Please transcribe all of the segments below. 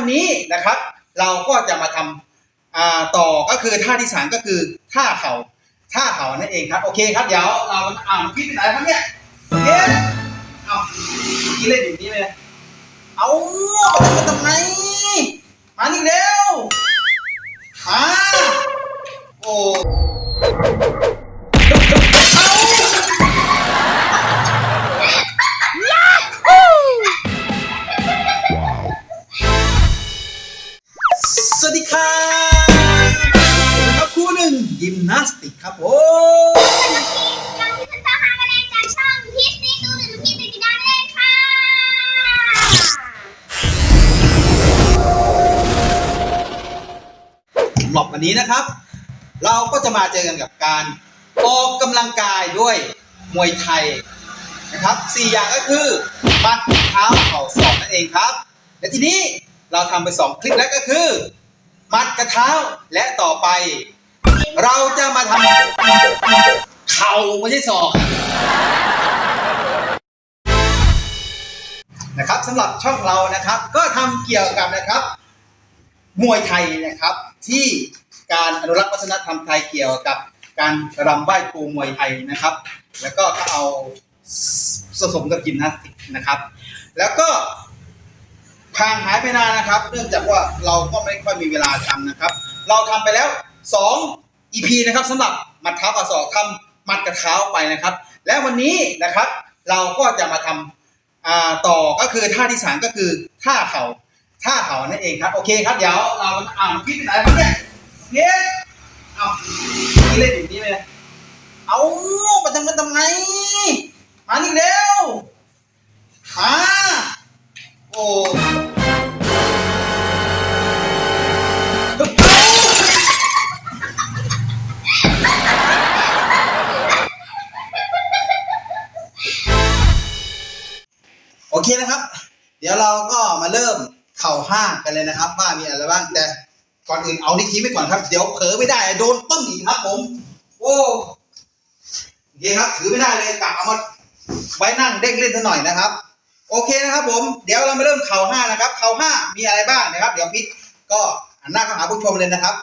วันนี้นะครับ เราก็จะมาทำาต่อก็คือท่าที่สามก็คือท่าเข่าท่าเข่านั่นเองครับ โอเคครับเดี๋ยวเราอ่านพี่ไปไหนครับเนี่ยเฮ้ยเอาเมื่อกี้เล่นอยู่นี่เลย เอามาทำไมมานี่เร็วมาโอ้ ก็จะมาเจอกันกับการออกกำลังกายด้วยมวยไทยนะครับสี่อย่างก็คือมัดเท้าเข่าศอกนั่นเองครับ และทีนี้เราทำไปสองคลิปแล้วก็คือ มัดกระเท้าและต่อไป เราจะมาทำเข่าไม่ใช่ศอกนะครับสำหรับช่องเรานะครับ ก็ทำเกี่ยวกับนะครับ มวยไทยนะครับที่ การอนุรักษ์วัฒนธรรมไทยเกี่ยวกับการรำไหว้ครูมวยไทยนะครับ แล้วก็ก็เอาผสมกับยิมนาสติกนะครับ แล้วก็ห่างหายไปนานนะครับ เนื่องจากว่าเราก็ไม่ค่อยมีเวลาทำนะครับ เราทำไปแล้ว 2 EP นะครับสำหรับมัดเท้ากับศอกทำมัดกับเท้าไปนะครับ และวันนี้นะครับ เราก็จะมาทำอ่าต่อก็คือท่าที่สามก็คือท่าเข่าท่าเข่านั่นเองครับ โอเคครับ เดี๋ยวเราอ่านพี่ไปไหนครับเนี่ย เนี่ยเอาพี่เล่นอยู่นี่เลยเอามาทำกันทำไงมานี่เร็วมาโอ้โอเคนะครับ เดี๋ยวเราก็มาเริ่มเข่าห้ากันเลยนะครับ ว่ามีอะไรบ้างแต่ ก่อนอื่นเอานี่ทีไว้ก่อนครับ เดี๋ยวเผลอไม่ได้ โดนต้นอีกครับ ผม โอ้โอเคครับ ถือไม่ได้เลยกลับเอามาไว้นั่งเด้งเล่นซะหน่อยนะครับ โอเคนะครับ ผม เดี๋ยวเรามาเริ่มเข่าห้านะครับเข่าห้ามีอะไรบ้างนะครับ เดี๋ยวพิษก็หันหน้าเข้าหาผู้ชมเลยนะครับ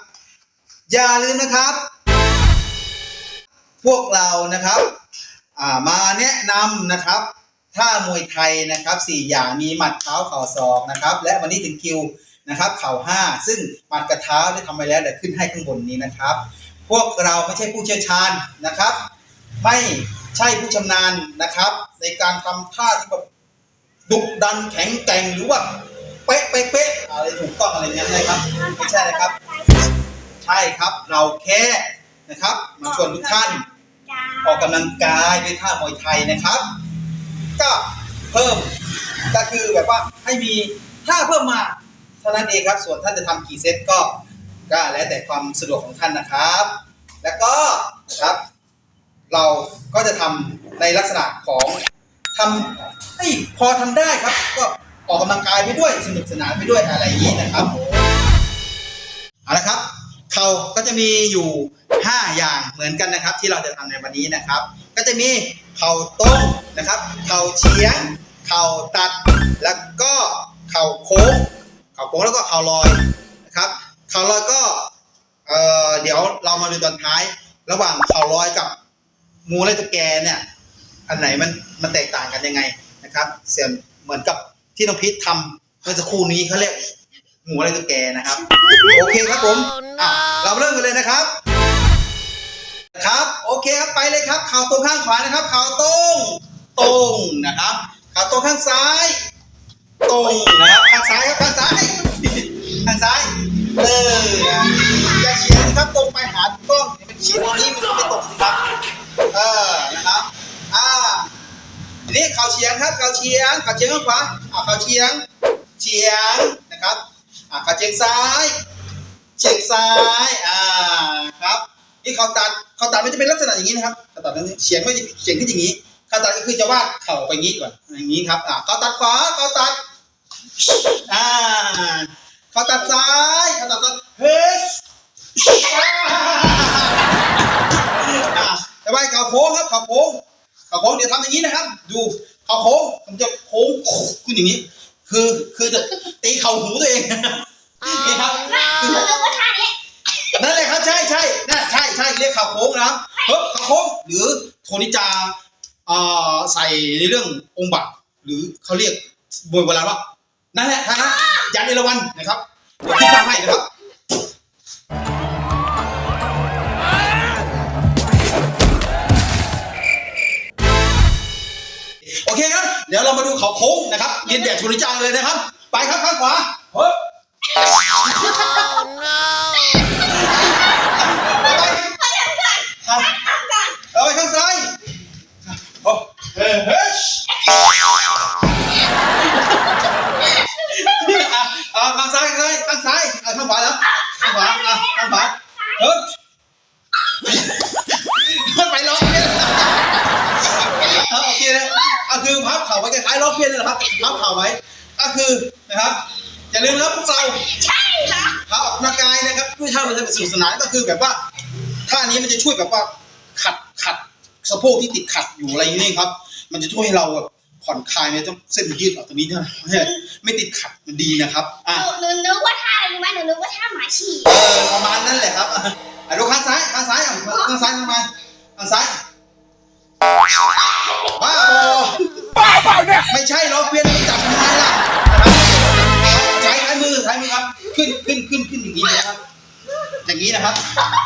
อย่าลืมนะครับ พวกเรานะครับมาแนะนำนะครับท่ามวยไทยนะครับสี่อย่างมีหมัดเท้าเข่าศอกนะครับ และวันนี้ถึงคิว นะครับเข่าห้าซึ่งหมัดกับเท้าได้ทำไปแล้วเดี๋ยวขึ้นให้ข้างบนนี้นะครับ พวกเราไม่ใช่ผู้เชี่ยวชาญนะครับ ไม่ใช่ผู้ชำนาญนะครับ ในการทำท่าที่แบบดุดันแข็งแกร่งหรือว่าเป๊ะเป๊ะเป๊ะอะไรถูกต้องอะไรเงี้ยนะครับ ไม่ใช่นะครับ ใช่ครับเราแค่นะครับมาชวนทุกท่านออกกำลังกายด้วยท่ามวยไทยนะครับ ก็เพิ่มก็คือแบบว่าให้มีท่าเพิ่มมา ท่านั้นเองครับ ส่วนท่านจะทำกี่เซตก็ก็แล้วแต่ความสะดวกของท่านนะครับ แล้วก็นะครับ เราก็จะทำในลักษณะของทำให้พอทำได้ครับ ก็ออกกำลังกายไปด้วยสนุกสนานไปด้วยอะไรอย่างนี้นะครับเอาละครับเขาก็จะมีอยู่ 5 อย่างเหมือนกันนะครับ ที่เราจะทำในวันนี้นะครับ ก็จะมีเข่าตรงนะครับ เข่าเฉียง เข่าตัด แล้วก็เข่าโค้ง เข่าโค้งแล้วก็เข่าลอยนะครับเข่าลอยก็เอ่อเดี๋ยวเรามาดูตอนท้าย ระหว่างเข่าลอยกับงูและตะแกเนี่ยอันไหนมันมันแตกต่างกันยังไงนะครับเสียนเหมือนกับที่น้องพีททำเมื่อสักครู่นี้เขาเรียกหมูอะไรตัวแกนะครับ โอเคครับผมอะเราเริ่มกันเลยนะครับครับ โอเคครับไปเลยครับ เข่าตรงข้างขวานะครับ เข่าตรงตรงนะครับ เข่าตรงข้างซ้าย ตรงนะครับข้างซ้ายครับข้างซ้ายข้างซ้ายเอออย่าเฉียงครับตรงไปหากล้องอย่าไปเฉียงตรงนี้มันไม่ตกสิครับเออนะครับอ่าทีนี้เข่าเฉียงครับเข่าเฉียงเข่าเฉียงข้างขวาอ่าเข่าเฉียงเฉียงนะครับอ่าเข่าเฉียงซ้ายเฉียงซ้ายอ่าครับนี่เข่าตัดเข่าตัดมันจะเป็นลักษณะอย่างนี้นะครับเข่าตัดนั้นเฉียงไม่เฉียงขึ้นอย่างนี้เข่าตัดก็คือจะวาดเข่าไปงี้ก่อนอย่างนี้ครับอ่าเข่าตัดขวาเข่าตัด อ่าเขาตัดซ้ายเขาตัดซ้ายเฮ้ยอ่าต่อไปเขาโค้งครับเขาโค้งเขาโค้งเดี๋ยวทำอย่างนี้นะครับ ดูเขาโค้งผมจะโค้งขึ้นอย่างนี้ คือคือจะตีเข่าหูตัวเองนี่ครับคือนั่นแหละครับใช่ใช่นั่นใช่ใช่เรียกเข่าโค้งนะครับเฮ้ยเข่าโค้งหรือโทนิจาใส่ในเรื่ององค์บัตหรือเขาเรียกมวยโบราณว่า นั่นแหละท่านะยันเอราวันนะครับเดี๋ยวที่ฟังให้นะครับโอเคครับ เดี๋ยวเรามาดูเขาโค้งนะครับเรียนแบบโทนิจาเลยนะครับ เอาโอเคนะเอาคือพับเข่าไว้คล้ายๆล็อกเพี้ยนนแหละครับพับเข่าไว้ก็คือนะครับอย่าลืมนะครับพวกเราใช่เหรอเท้าออกกำลังกายนะครับเพื่อให้มันสนุกสนานก็คือแบบว่าท่านี้มันจะช่วยแบบว่าขัดขัดสะโพกที่ติดขัดอยู่อะไรอย่างนี้ครับ มันจะช่วยให้เราแบบผ่อนคลายเนี่ยต้องเส้นยืดออกตรงนี้นะไม่ไม่ติดขัดมันดีนะครับอะหนูหนูนึกว่าท่าอะไรรู้ไหมหนูนึกว่าท่าหมาฉี่เออประมาณนั้นแหละครับอะอะดูข้างซ้ายข้างซ้ายอะข้างซ้ายทำไมข้างซ้าย บ้าบอบ้าเปล่าเนี่ย ไม่ใช่ล้อเพี้ยนมันจับยังไงล่ะนะครับใช้ใช้มือใช้มือครับ ขึ้นขึ้นขึ้นขึ้นอย่างนี้นะครับ อย่างนี้นะครับ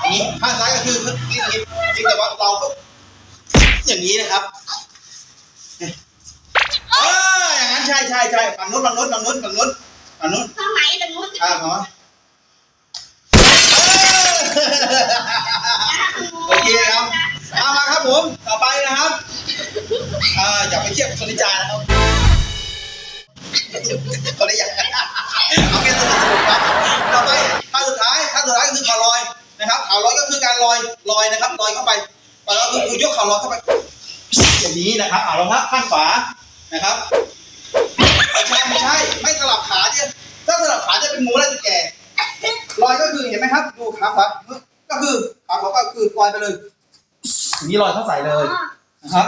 อย่างนี้ข้างซ้ายก็คือขึ้นอย่างนี้จริงแต่ว่าเราก็อย่างนี้นะครับเอออย่างนั้นใช่ใช่ใช่ฝั่งนู้นฝั่งนู้นฝั่งนู้นฝั่งนู้นฝั่งนู้นทำไมตรงนู้นอ่าหมอโอเคครับ เอามาครับผม ต่อไปนะครับอ่าอย่าไปเทียบกับคนนิจานะครับคนละอย่างเอาแค่สนุกสนุกครับต่อไปท่าสุดท้ายท่าสุดท้ายก็คือข่าลอยนะครับข่าลอยก็คือการลอยลอยนะครับลอยเข้าไปแล้วก็คือยกข่าลอยเข้าไปอย่างนี้นะครับเอาลงครับข้างขวานะครับไม่ใช่ไม่ใช่ไม่สลับขาเนี่ยถ้าสลับขาจะเป็นหมูแล้วจะแก่ลอยก็คือเห็นไหมครับ ดูขาขวาก็คือขาขวาก็คือลอยไปเลย อย่างนี้ลอยเข้าใส่เลยนะครับ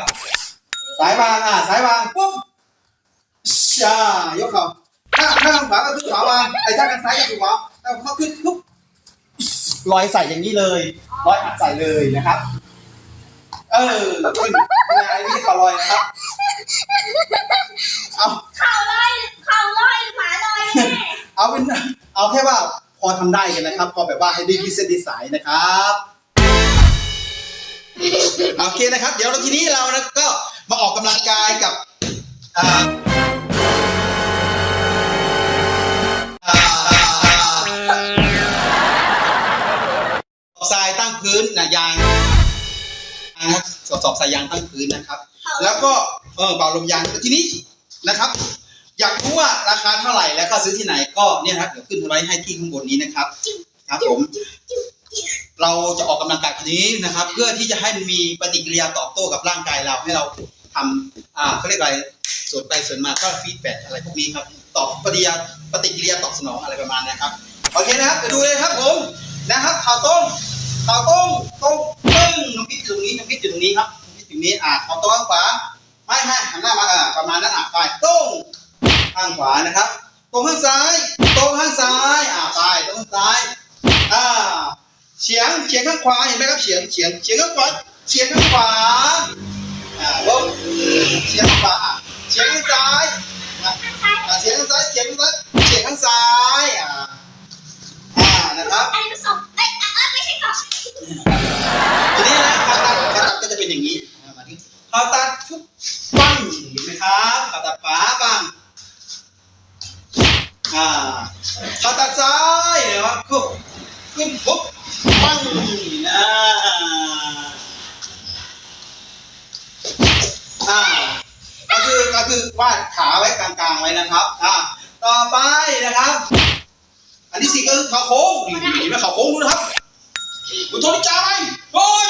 สายวางอะสายวางปุ๊บช่ายกเข่าถ้าถ้าทางขวาก็คือขวาวางไอ้ถ้าทางซ้ายก็คือขวาแล้วเขาขึ้นปุ๊บลอยใส่อย่างนี้เลยลอยอัดใส่เลยนะครับ เออขึ้นไอ้นี่เขาลอยนะครับเอาเข่าลอยเข่าลอยหมาลอยแน่เอาเป็นเอาแค่ว่าพอทำได้กันนะครับ พอแบบว่าให้ได้ดีเซนดีสายนะครับ โอเคนะครับ เดี๋ยวทีนี้เรานะก็มาออกกำลังกายกับอ่าอ่าทรายตั้งพื้นนะยางยางสอบสอบสายยางตั้งพื้นนะครับ แล้วก็เออเป่าลมยางทีนี้นะครับ อยากรู้ว่าราคาเท่าไหร่แล้วก็ซื้อที่ไหนก็เนี่ยนะครับเดี๋ยวขึ้นไว้ให้ที่ข้างบนนี้นะครับ ครับผม เราจะออกกำลังกายคนนี้นะครับ เพื่อที่จะให้มันมีปฏิกิริยาตอบโต้กับร่างกายเราให้เราทำอ่าเขาเรียกอะไรส่วนไปส่วนมาก็ฟีดแบ็กอะไรพวกนี้ครับตอบปฏิกิริยาปฏิกิริยาตอบสนองอะไรประมาณนี้ครับโอเคนะครับไปดูเลยครับผมนะครับข่าวต้มข่าวต้มต้มตึ้งน้ำพริกอยู่ตรงนี้น้ำพริกอยู่ตรงนี้ครับน้ำพริกอยู่นี้อ่าข่าวต้มข้างขวาไม่ไม่หันหน้ามาอ่าประมาณนั้นอะไปต้มข้างขวานะครับตรงข้างซ้ายตรงข้างซ้ายอ่าไปตรงข้างซ้ายอ่า เฉียงเฉียงข้างขวาเห็นไหมครับเฉียงเฉียงเฉียงข้างขวาเฉียงข้างขวาอ่าลงเฉียงข้างขวาอะเฉียงข้างซ้ายอะอะเฉียงข้างซ้ายเฉียงข้างซ้ายเฉียงข้างซ้ายอ่าอ่านะครับอันนี้ก็สองเอ้ยเอ้ยไม่ใช่สองทีนี้นะผ่าตัดผ่าตัดก็จะเป็นอย่างนี้อ่ามาที่ผ่าตัดทุกปังเห็นไหมครับผ่าตัดขวาปังอ่าผ่าตัดซ้ายเดี๋ยวขึ้นขึ้นปุ๊บ ปังอ่าอ่าก็คือก็คือวาดขาไว้กลางๆไว้นะครับอ่าต่อไปนะครับ อันที่สี่ก็คือขาโค้งนี่เห็นไหมขาโค้งดูนะครับคุณโทษจ้าไหมโอ้ย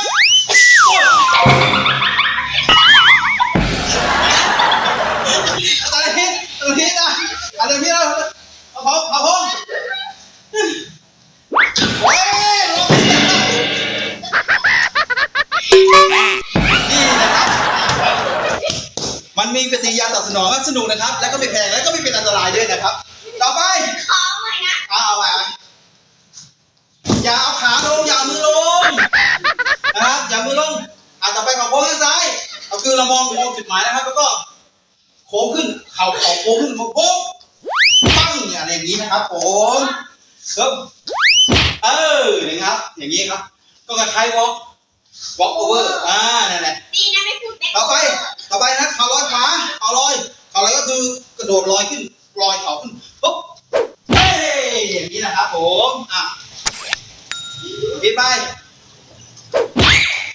นองว่าสนุกนะครับ แล้วก็ไม่แพงแล้วก็ไม่เป็นอันตรายด้วยนะครับ ต่อไปขอหน่อยนะเอาเอาไปเอาอย่าเอาขาลงอย่าเอามือลงนะครับอย่ามือลงอ่าต่อไปของโค้งข้างซ้ายเอาคือเรามองมองจุดหมายนะครับ แล้วก็โค้งขึ้นเข่าเข่าโค้งขึ้นโค้งปั้งอะไรอย่างนี้นะครับผมครับเออนะครับ อย่างนี้ครับ ก็คล้ายๆ walk walk over อ่านั่นแหละดีนะไม่พูดแบ็คต่อไป ต่อไปนะเข่าลอยขาเข่าลอย เข่าลอยก็คือกระโดดลอยขึ้นลอยเข่าขึ้นปุ๊บเฮ้ยอย่างนี้นะครับผมอะปิดไป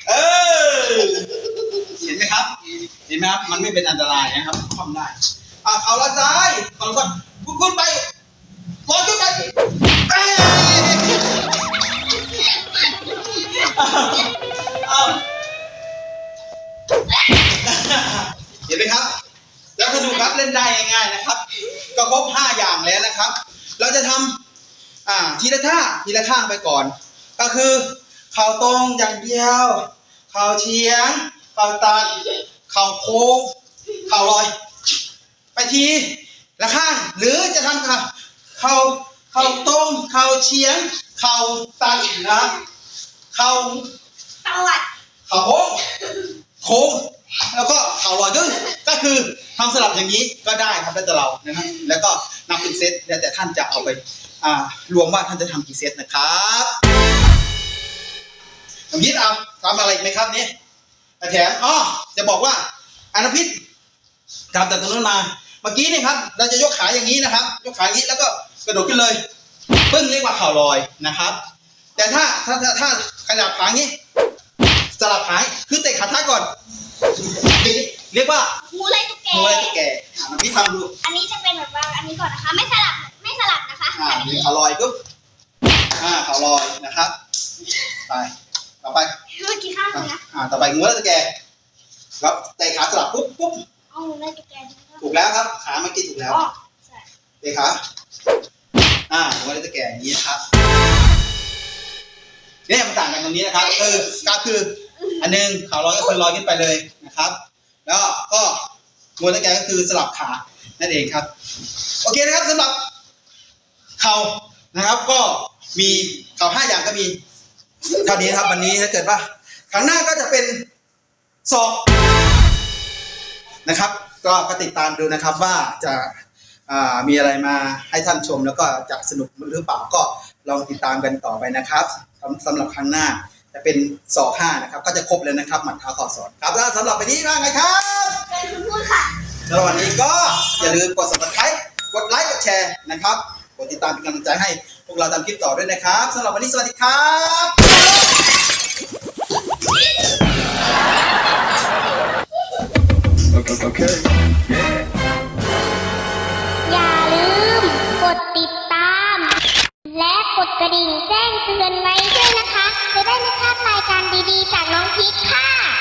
เออเห็นไหมครับเห็นไหมครับมันไม่เป็นอันตรายนะครับคว่ำได้อะเข่าลอยซ้ายเข่าลอยซ้ายขึ้นไปลอยขึ้นไปเอ้ยเอาเห็นไหมครับ แล้วถ้าดูครับเล่นได้ง่ายๆนะครับ ก็ครบห้าอย่างแล้วนะครับ เราจะทำอ่าทีละท่าทีละข้างไปก่อน ก็คือเข่าตรงอย่างเดียวเข่าเฉียงเข่าตัดเข่าโค้งเข่าลอย ไปทีละข้าง หรือจะทำค่ะเข่าเข่าตรงเข่าเฉียงเข่าตัดนะเข่าตวัดเข่าโค้ง โค้งแล้วก็เข่าลอยก็ก็คือทำสลับอย่างนี้ก็ได้ครับแล้วแต่เรานะครับแล้วก็นำเป็นเซตแล้วแต่ท่านจะเอาไปอ่ารวมว่าท่านจะทำกี่เซตนะครับน้องยิดเอาทำอะไรอีกไหมครับนี่แถมอ๋อจะบอกว่าอนุพิษทำแต่ตรงนั้นมาเมื่อกี้นี่ครับ เราจะยกขาอย่างนี้นะครับ ยกขาอย่างนี้แล้วก็กระโดดขึ้นเลยปึ้งเรียกว่าเข่าลอยนะครับ แต่ถ้าถ้าถ้าถ้าขยับขาอย่างนี้ สลับหายคือเตะขาท้ายก่อนเรียกว่างูไล่ตุ๊กแกมวยตะแก่อะมันพี่ทำดูอันนี้จะเป็นแบบว่าอันนี้ก่อนนะคะ ไม่สลับไม่สลับนะคะอ่าแบบมีนี้ขาลอยปุ๊บอ่าขาลอยนะครับไปต่อไปเมื่อกี้ข้างอะนะอ่าต่อไปงูแล้วตะแก่ครับเตะขาสลับปุ๊บปุ๊บเอางูไล่ตุ๊กแกถูกแล้วครับ ขาเมื่อกี้ถูกแล้วอ๋อใช่เตะขาอ่างูแล้วตะแก่อย่างนี้นะครับเนี่ยมันต่างกันตรงนี้นะครับเออก็คือ อันหนึงขาลอยก็คือลอยขึ้นไปเลยนะครับ แล้วก็มวยตะแกงก็คือสลับขานั่นเองครับ โอเคนะครับสำหรับเข่านะครับก็มีเข่าห้าอย่างก็มีเท่านี้ครับวันนี้ถ้าเกิดว่าครั้งหน้าก็จะเป็นศอกนะครับ ก็ก็ติดตามดูนะครับว่าจะมีอะไรมาให้ท่านชมแล้วก็จะสนุกหรือเปล่าก็ลองติดตามกันต่อไปนะครับสำหรับครั้งหน้า จะเป็นศอกห้านะครับ ก็จะครบแล้วนะครับ หมัดเท้าเข่าศอกครับแล้วสำหรับวันนี้ว่าไงครับเป็นคุณพูดค่ะแล้ววันนี้ก็อย่าลืมกด subscribe กดไลค์กดแชร์นะครับกดติดตามเป็นกำลังใจให้พวกเราทำคลิปต่อด้วยนะครับสำหรับวันนี้สวัสดีครับ Okay. อย่าลืมกดติดตามและ กดกระดิ่งแจ้งเตือนไว้ด้วยนะคะ จะได้ไม่พลาดรายการดีๆจากน้องพีคค่ะ